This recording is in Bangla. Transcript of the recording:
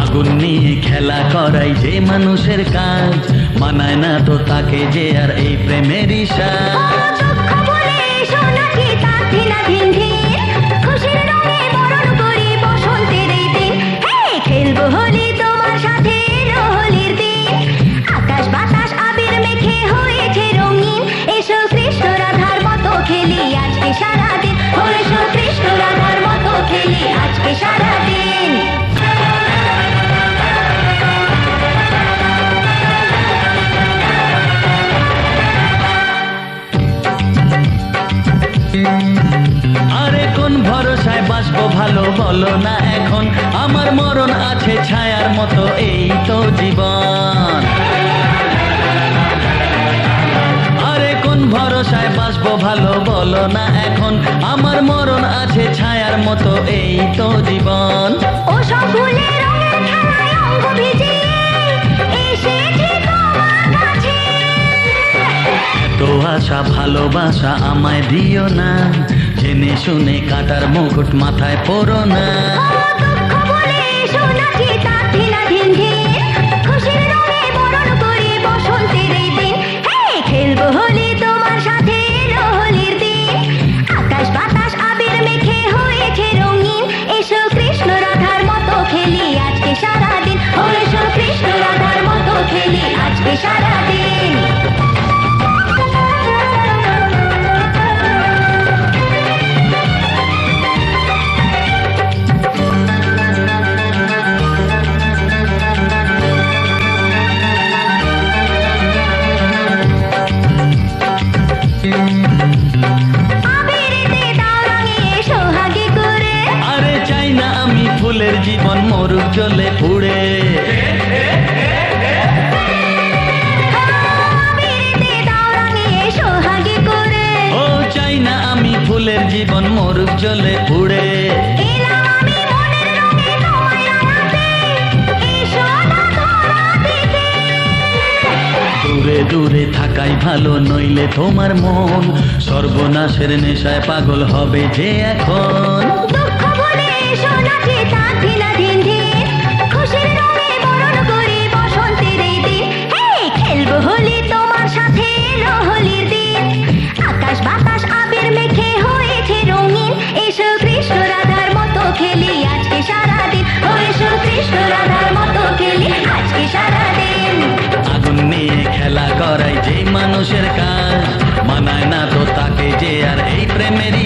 আগুন নিয়ে খেলা করাই যে মানুষের কাজ। মানায় না তো তাকে যে আর এই প্রেমের ইশা থাকো ভালো বলো না এখন। আমার মরণ আছে ছায়ার মতো এই তো জীবন। আরে কোন ভরসায় বাসবো ভালো বলো না এখন। আমার মরণ আছে ছায়ার মতো এই তো জীবন। ও সব তো আশা ভালোবাসা আমায় দিও না। জেনে শুনে কাটার মুকুট মাথায় পড়ো না। দুঃখ বলে শোনা তা ফুলের জীবন মরুক জলে উড়ে দূরে দূরে থাকাই ভালো নইলে তোমার মন সর্বনাশের নেশায় পাগল হবে যে এখন। করাই যেই মানুষের কাজ। মানায় না তো তাকে যে আর এই প্রেমেরই